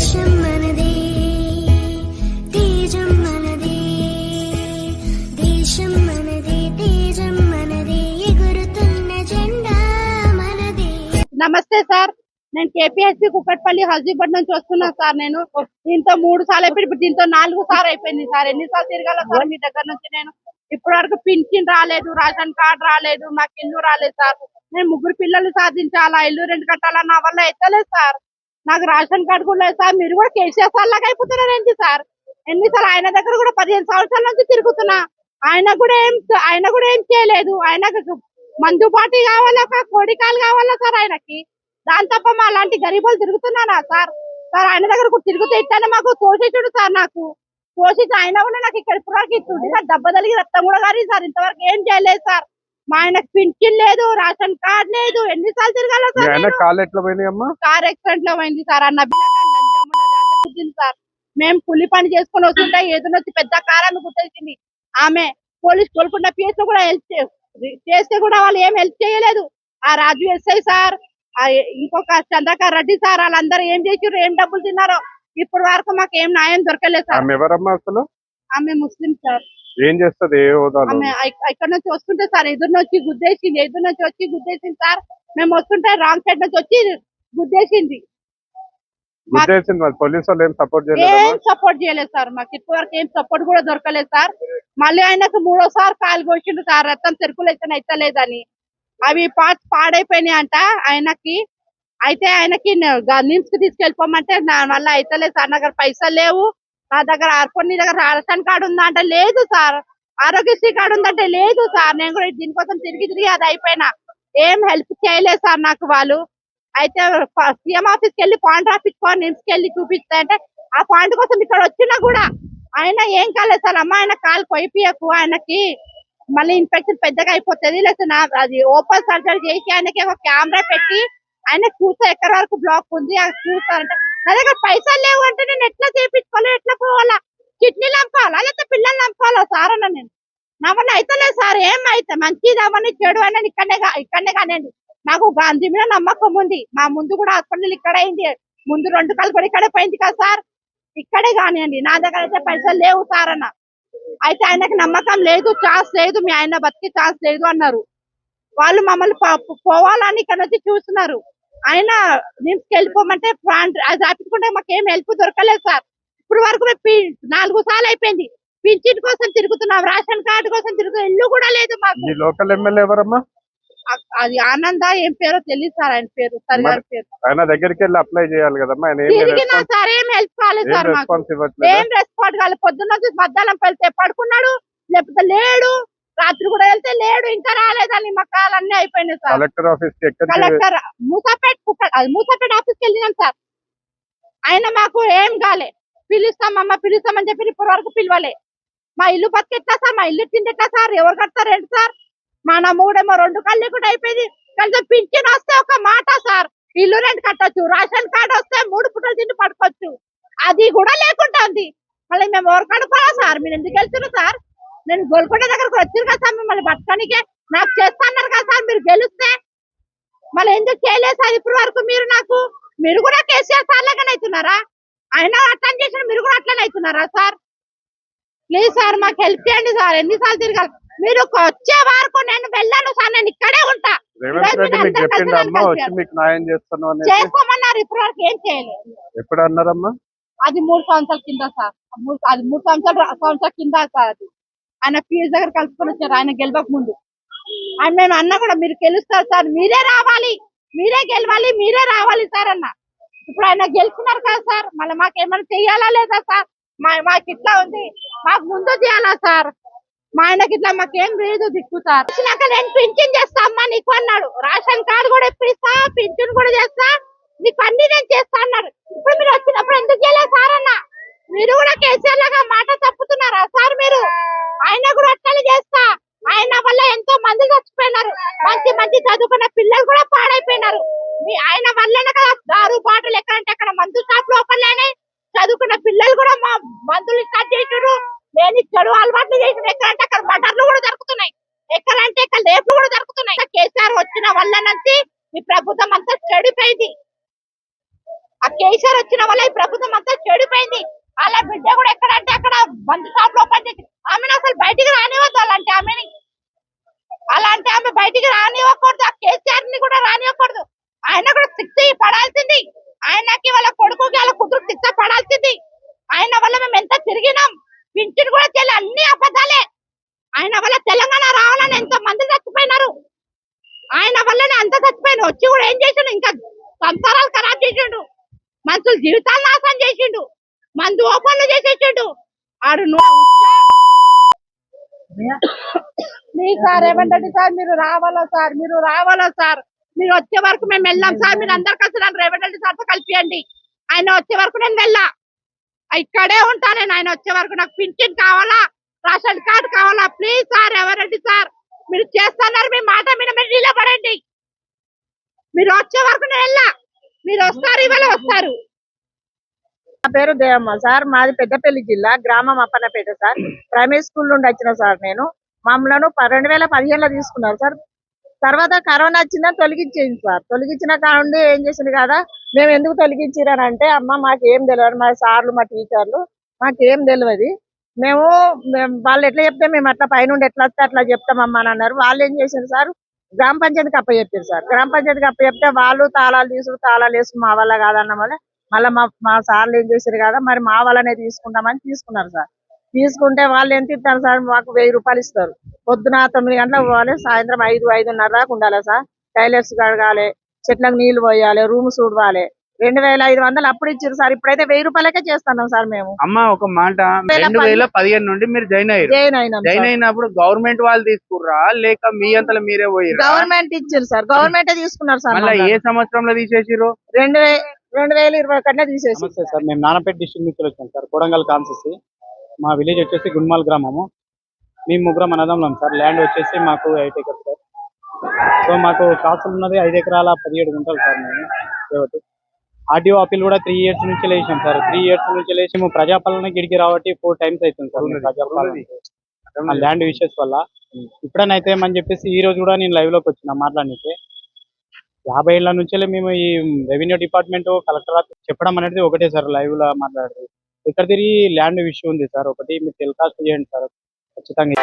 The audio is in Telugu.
దేశం మనదే తేజం మనదే దేశం మనదే తేజం మనదే ఎగురుతున్న జెండా మనదే నమస్తే సార్. నేను కేపీఎస్సీ కుక్కట్పల్లి హజీబడ్ నుంచి వస్తున్నా సార్ నేను. దీంతో మూడు సార్లు అయిపోయింది. దీంతో నాలుగు సార్లు అయిపోయింది సార్. ఎన్నిసార్లు తిరగాల సార్ మీ దగ్గర నుంచి నేను. ఇప్పటి వరకు పింఛన్ రాలేదు రేషన్ కార్డు రాలేదు మాకు ఇల్లు రాలేదు సార్. నేను ముగ్గురు పిల్లలు సాధించాలా ఇల్లు రెండు కట్టాలా నా వల్ల ఎత్తలేదు సార్. నాకు రేషన్ కార్డు కూడా లేదు సార్. మీరు కూడా కేసీఆర్ సార్ లాగా అయిపోతున్నారు ఏంటి సార్? ఎన్నిసార్లు ఆయన దగ్గర కూడా పదిహేను సంవత్సరాల నుంచి తిరుగుతున్నా. ఆయన కూడా ఏం ఆయన కూడా ఏం చేయలేదు. ఆయనకు మందుబాటి కావాలా సార్? కోడికాలు కావాలా సార్ ఆయనకి? దాని తప్ప మా అలాంటి గరీబులు తిరుగుతున్నానా సార్? సార్ ఆయన దగ్గర కూడా తిరుగుతూ మాకు తోసేచుడు సార్ నాకు. తోసేసి ఆయన కూడా నాకు ఇక్కడ ఇప్పుడు ఇస్తుంది సార్ దెబ్బ తలిగి రక్తం కూడా కానీ సార్. ఇంతవరకు ఏం చేయలేదు సార్. మా ఆయనకు పింఛన్ లేదు రేషన్ కార్డు లేదు. ఎన్నిసార్లు తిరగాల మీ సార్ ఆయన నేను? కాళ్ళు ఎట్లా పోయినాయి అమ్మా? కార్ యాక్సిడెంట్లో పోయింది సార్. అన్న గుద్దింది సార్. మేము కూలి పని చేసుకొని వస్తుంటే ఏదైనా వచ్చి పెద్ద కార్ ఆమె గుర్తొచ్చింది ఆమె పోలీస్ కోలుకున్న పిఎస్ కూడా హెల్ప్ చేస్తే కూడా వాళ్ళు ఏం హెల్ప్ చేయలేదు. ఆ రాజు ఎస్ఐ సార్ ఆ ఇంకొక చంద్రకార్ రెడ్డి సార్ వాళ్ళందరూ ఏం చేసారు ఏం డబ్బులు తిన్నారో? ఇప్పటి వరకు మాకు ఏం న్యాయం దొరకలేదు సార్. ఆమె ఎవరమ్మా అసలు? ఆమె ముస్లిం సార్. ఏం చేస్తది ఏ హోదాలో? ఇక్కడ నుంచి వస్తుంటే సార్ ఎదురు నుంచి గుద్దేసింది ఎదురు నుంచి వచ్చి గుద్దేసింది సార్. మేము వస్తుంటే రాంగ్ సైడ్ నుంచి వచ్చి గుద్దేసింది. మా- ఉద్దేశింది మరి పోలీసు వాళ్ళు ఏం సపోర్ట్ ఏం చేయలేదు సపోర్ట్ చేయలేదు సార్ మాకు ఇప్పటివరకు ఏం సపోర్ట్ కూడా దొరకలేదు సార్. మళ్ళీ ఆయనకు మూడోసారి కాలు కోసిండు సార్ రక్తం చెరుకులు అయితే అయితలేదని. అవి పార్ట్స్ పాడైపోయినాయి అంట ఆయనకి. అయితే ఆయనకి నిమ్స్కి తీసుకెళ్ళిపోమంటే వల్ల అయితలేదు సార్ నా దగ్గర పైసలు లేవు. నా దగ్గర కొన్ని దగ్గర రేషన్ కార్డు ఉందా అంటే లేదు సార్. ఆరోగ్యశ్రీ కార్డు ఉందంటే లేదు సార్. నేను కూడా దీనికోసం తిరిగి తిరిగి అది అయిపోయినా. ఏం హెల్ప్ చేయలేదు సార్ నాకు వాళ్ళు. అయితే సీఎం ఆఫీస్కి వెళ్ళి పాయింట్ రాపించుకొని నిమ్స్కి వెళ్ళి చూపిస్తే అంటే ఆ పాయింట్ కోసం ఇక్కడ వచ్చినా కూడా ఆయన ఏం కాలేదు సార్. అమ్మ ఆయన కాలు కొయిపియకు ఆయనకి. మళ్ళీ ఇన్ఫెక్షన్ పెద్దగా అయిపోతుంది. లేకపోతే నా అది ఓపెన్ సర్జరీ చేసి ఆయనకి ఒక కెమెరా పెట్టి ఆయన చూస్తే ఎక్కడి వరకు బ్లాక్ ఉంది. అది చూస్తారంటే నా దగ్గర పైసలు లేవు అంటే నేను ఎట్లా చేయించుకోవాలి ఎట్లా పోవాలా? కిడ్నీలు నంపాలా లేకపోతే పిల్లలు నంపాలా సార్ అన్న నేను. నా వల్ల అయితలేదు సార్ ఏం అయితే? మంచిది అవన్నీ చెడు అని ఇక్కడనే ఇక్కడనే కానివ్వండి. నాకు గాంధీ మీద నమ్మకం ఉంది. మా ముందు కూడా హాస్పిటల్ ఇక్కడ అయింది. ముందు రెండు కాలు కూడా ఇక్కడే పోయింది కదా సార్. ఇక్కడే కానివ్వండి. నా దగ్గర అయితే పైసలు లేవు సార్ అన్న. అయితే ఆయనకి నమ్మకం లేదు ఛాన్స్ లేదు మీ ఆయన బతికి ఛాన్స్ లేదు అన్నారు. వాళ్ళు మమ్మల్ని పోవాలని ఇక్కడ వచ్చి చూస్తున్నారు. ఆయన నిమ్స్కి వెళ్ళిపోమంటే అది ఆపించుకుంటే మాకు ఏం హెల్ప్ దొరకలేదు సార్. ఇప్పుడు వరకు నాలుగు సార్లు అయిపోయింది. పింఛన్ కోసం తిరుగుతున్నాం రేషన్ కార్డు కోసం తిరుగుతున్నాం ఇల్లు కూడా లేదు మాకు. లోకల్ ఎమ్మెల్యే ఎవరమ్మా? అది ఆనంద ఏం పేరో తెలియదు సార్ ఆయన పేరు సార్ గారి పేరు. ఆయన దగ్గరికి వెళ్ళి అప్లై చేయాలి కదమ్మా తిరిగినా సార్ ఏం హెల్ప్ కాలేదు సార్ మాకు. ఏం రెస్పాండ్ కాలేదు. పొద్దున్న మధ్యాహ్నం వెళ్తే పడుకున్నాడు లేకపోతే లేడు రాత్రి కూడా వెళ్తే లేడు ఇంకా రాలేదని మా కాలన్నీ అయిపోయినాయి sir. Collector office collector Moosapet Moosapeta ఆఫీస్కి వెళ్ళినాం సార్. ఆయన మాకు ఏం కాలే. పిలుస్తామమ్మా పిలుస్తామని చెప్పి ఇప్పటి వరకు పిలవలే. మా ఇల్లు బతికెట్లా సార్? మా ఇల్లు తిండెట్లా సార్? ఎవరు కడతారు ఏంటి సార్? మా నమ్ముడేమో రెండు కళ్ళు కూడా అయిపోయింది. కనీసం పింఛన్ వస్తే ఒక మాట సార్. ఇల్లు రెంట్ కట్టొచ్చు రేషన్ కార్డు వస్తే మూడు పుట్టలు తిండి పడుకోవచ్చు. అది కూడా లేకుండా ఉంది. మళ్ళీ మేము ఎవరు కడుకోరా సార్? మీరు ఎందుకు వెళ్తున్నారు సార్? నేను గోల్కొండ దగ్గరకు వచ్చారు కదా సార్ మిమ్మల్ని బతకనికే. నాకు చేస్తా అన్నారు కదా సార్ మీరు గెలిస్తే. మళ్ళీ ఎందుకు చేయలేదు సార్ ఇప్పటి వరకు మీరు నాకు? మీరు కూడా కేసీఆర్ సార్ లాగానే అవుతున్నారా? ఆయన అట్లా చేసిన మీరు కూడా అట్లనే అవుతున్నారా సార్? ప్లీజ్ సార్ మాకు హెల్ప్ చేయండి సార్. ఎన్నిసార్లు తిరగాలి? మీరు వచ్చే వరకు నేను వెళ్ళాను సార్ నేను ఇక్కడే ఉంటా. చేసుకోమన్నారు ఇప్పటి వరకు ఏం చేయలేదు. ఎప్పుడు అన్నారమ్మా అది మూడు సంవత్సరాల కింద సార్. అది మూడు సంవత్సరాల సంవత్సరాల కింద సార్ అది. ఆయన పిఎస్ దగ్గర కలుసుకొని వచ్చారు ఆయన గెలవక ముందు. ఆయన మేము అన్న కూడా మీరు గెలుస్తారు సార్ మీరే రావాలి మీరే గెలవాలి మీరే రావాలి సార్ అన్న. ఇప్పుడు ఆయన గెలిచినారు కదా సార్ మళ్ళీ మాకు ఏమైనా చెయ్యాలా లేదా సార్? మా మాకు ఇట్లా ఉంది మాకు ముందు చేయాలా సార్? మా ఆయనకి ఇట్లా మాకేం లేదు దిక్కు సార్. వచ్చినాక నేను పింఛన్ చేస్తా అమ్మా నీకు అన్నాడు. రేషన్ కార్డు కూడా ఇప్పిస్తా పింఛన్ కూడా చేస్తా నీకు అన్ని నేను చేస్తా అన్నాడు. ఇప్పుడు మీరు వచ్చినప్పుడు ఎందుకు చేయలేదు సార్ అన్న? మీరు కూడా కేసీఆర్ లాగా మాట తప్పుతున్నారా? సార్ మీరు ఆయన కూడా అట్లనే చేస్తా. ఆయన వల్ల ఎంతో మంది చచ్చిపోయినారు. మంచి మంచి చదువుకున్న పిల్లలు కూడా పాడైపోయినారు. మీ ఆయన వల్లనే కదా దారు బాటలు ఎక్కడంటే అక్కడ మందు షాప్ లోపలనే చదువుకున్న పిల్లలు కూడా మా మందులు స్టార్ట్ చేసారు లేని చెడు అలవాట్లు చేసిన ఎక్కడంటే అక్కడ మటర్లు కూడా దొరుకుతున్నాయి. ఎక్కడంటే ఇక్కడ లేపులు కూడా దొరుకుతున్నాయి. కేసీఆర్ వచ్చిన వల్లనంతే ఈ ప్రభుత్వం అంతా చెడిపోయింది. ఆ కేసీఆర్ వచ్చిన వల్ల ఈ ప్రభుత్వం అంతా చెడిపోయింది. వాళ్ళ బిడ్డ కూడా ఎక్కడంటే అక్కడ బంద్ షాప్లో పనిచేసి ఆమెను అసలు బయటికి రానివ్వద్దు అలాంటి ఆమెని. అలాంటి ఆమె బయటికి రానివ్వకూడదు ఆ కేసీఆర్ని కూడా రానివ్వకూడదు. ఆయన కూడా శిక్ష పడాల్సింది. ఆయనకి వాళ్ళ కొడుకుకి వాళ్ళ కూతురు శిక్ష పడాల్సింది. ఆయన వల్ల మేము ఎంత తిరిగినాం? పింఛన్ కూడా చెల్లి అన్ని అబద్ధాలే. ఆయన వల్ల తెలంగాణ రావాలని ఎంతో మంది చచ్చిపోయినారు. ఆయన వల్లనే అంత చచ్చిపోయిన వచ్చి కూడా ఏం చేసిండు? ఇంకా సంసారాలు ఖరాబ్ చేసిండు. మనుషులు జీవితాలు నాశనం చేసిండు. మందు ఓపెన్లు చేసేసాడు. ఆడు నో- సార్ రేవంత్ సార్? మీరు రావాలా సార్? మీరు రావాలా సార్? మీరు వచ్చే వరకు మేము వెళ్ళాం సార్. మీరు అందరు కలిసి నన్ను రేవంత్ రెడ్డి సార్తో కలిపియండి. ఆయన వచ్చే వరకు నేను వెళ్ళా. ఇక్కడే ఉంటా నేను. ఆయన వచ్చే వరకు నాకు పింఛన్ కావాలా? రేషన్ కార్డు కావాలా? ప్లీజ్ సార్ ఎవరండి సార్? మీరు చేస్తున్నారు మీ మాట మీద మీరు నిలబడండి. మీరు వచ్చే వరకు నేను వెళ్ళా. మీరు వస్తారు ఇవాళ వస్తారు. నా పేరు దేవమ్మ సార్. మాది పెద్దపల్లి జిల్లా గ్రామం అప్పన్నపేట సార్. ప్రైమరీ స్కూల్ నుండి వచ్చిన సార్ నేను. మమ్మల్ని రెండు వేల పదిహేనులో తీసుకున్నారు సార్. తర్వాత కరోనా వచ్చిందని తొలగించింది సార్. తొలగించిన కానుండి ఏం చేసింది కదా మేము ఎందుకు తొలగించారని అంటే అమ్మ మాకు ఏం తెలియదు మా సార్లు మా టీచర్లు మాకేం తెలియదు మేము మేము వాళ్ళు ఎట్లా చెప్తే మేము అట్లా పైనుండి ఎట్లా వస్తే అట్లా చెప్తామమ్మా అని అన్నారు. వాళ్ళు ఏం చేశారు సార్ గ్రామ పంచాయతీకి అప్ప చెప్పారు సార్. గ్రామ పంచాయతీకి అప్ప చెప్తే వాళ్ళు తాళాలు తీసుకుని తాళాలు వేసుకుని మా వల్ల కాదన్న వల్ల మళ్ళీ మా మా సార్లు ఏం చేశారు కదా మరి మా వాళ్ళనే తీసుకుంటామని తీసుకున్నారు సార్. తీసుకుంటే వాళ్ళు ఎంత ఇస్తారు సార్? మాకు వెయ్యి రూపాయలు ఇస్తారు. పొద్దున తొమ్మిది గంటలకు పోవాలి సాయంత్రం ఐదు ఐదున్నర దాకా ఉండాలి సార్. టైలర్స్ కడగాలి చెట్లకు నీళ్ళు పోయాలి రూమ్ చూడవాలి రెండు వేల ఐదు వందలు అప్పుడు ఇచ్చారు సార్. ఇప్పుడైతే వెయ్యి రూపాయలకే చేస్తున్నాం సార్ మేము. అమ్మ ఒక మాట. రెండు వేల పదిహేను నుండి మీరు జాయిన్ అయ్యారు. జైన్ అయినాం జాయిన్ అయినప్పుడు గవర్నమెంట్ వాళ్ళు తీసుకుర్రా? లేక మీ అంతలో మీరే పోయిర్రా? గవర్నమెంట్ ఇచ్చారు సార్. గవర్నమెంట్ తీసుకున్నారు సార్ ఏ. సంవత్సరంలో తీసేసిర్రు? రెండు రెండు వేల ఇరవై ఒకటిలో తీసేసి నమస్తే సార్ మేము నానపేట డిస్ట్రిక్ట్ నుంచి వచ్చాం సార్ కొడంగల్ కాన్సెసి మా విలేజ్ వచ్చేసి గున్మాల్ గ్రామము. మేము ముగ్గురం అన్నదమ్ములం సార్ ల్యాండ్ వచ్చేసి మాకు ఎయిట్ ఎకర్స్ సార్. సో మాకు కాసులు ఉన్నది ఐదు ఎకరాల పదిహేడు గుంటలు సార్ మేము కాబట్టి. ఆర్టీఓ అప్పీల్ కూడా త్రీ ఇయర్స్ నుంచి లేచాం సార్. త్రీ ఇయర్స్ నుంచి లేచి మేము ప్రజాపాలన గిడికి రాబట్టి ఫోర్ టైమ్స్ అవుతుంది సార్ ప్రజాపాలన. ల్యాండ్ విషయస్ వల్ల. ఇప్పుడనైతే అని చెప్పేసి ఈ రోజు కూడా నేను లైవ్లోకి వచ్చిన మాట్లాడనీకి. యాభై ఏళ్ళ నుంచే మేము ఈ రెవెన్యూ డిపార్ట్మెంట్ కలెక్టర్ చెప్పడం అనేది ఒకటే సార్ లైవ్లో మాట్లాడేది. ఇక్కడ తిరిగి ల్యాండ్ విషయం ఉంది సార్ ఒకటి మీరు టెలికాస్ట్ చేయండి సార్ ఖచ్చితంగా.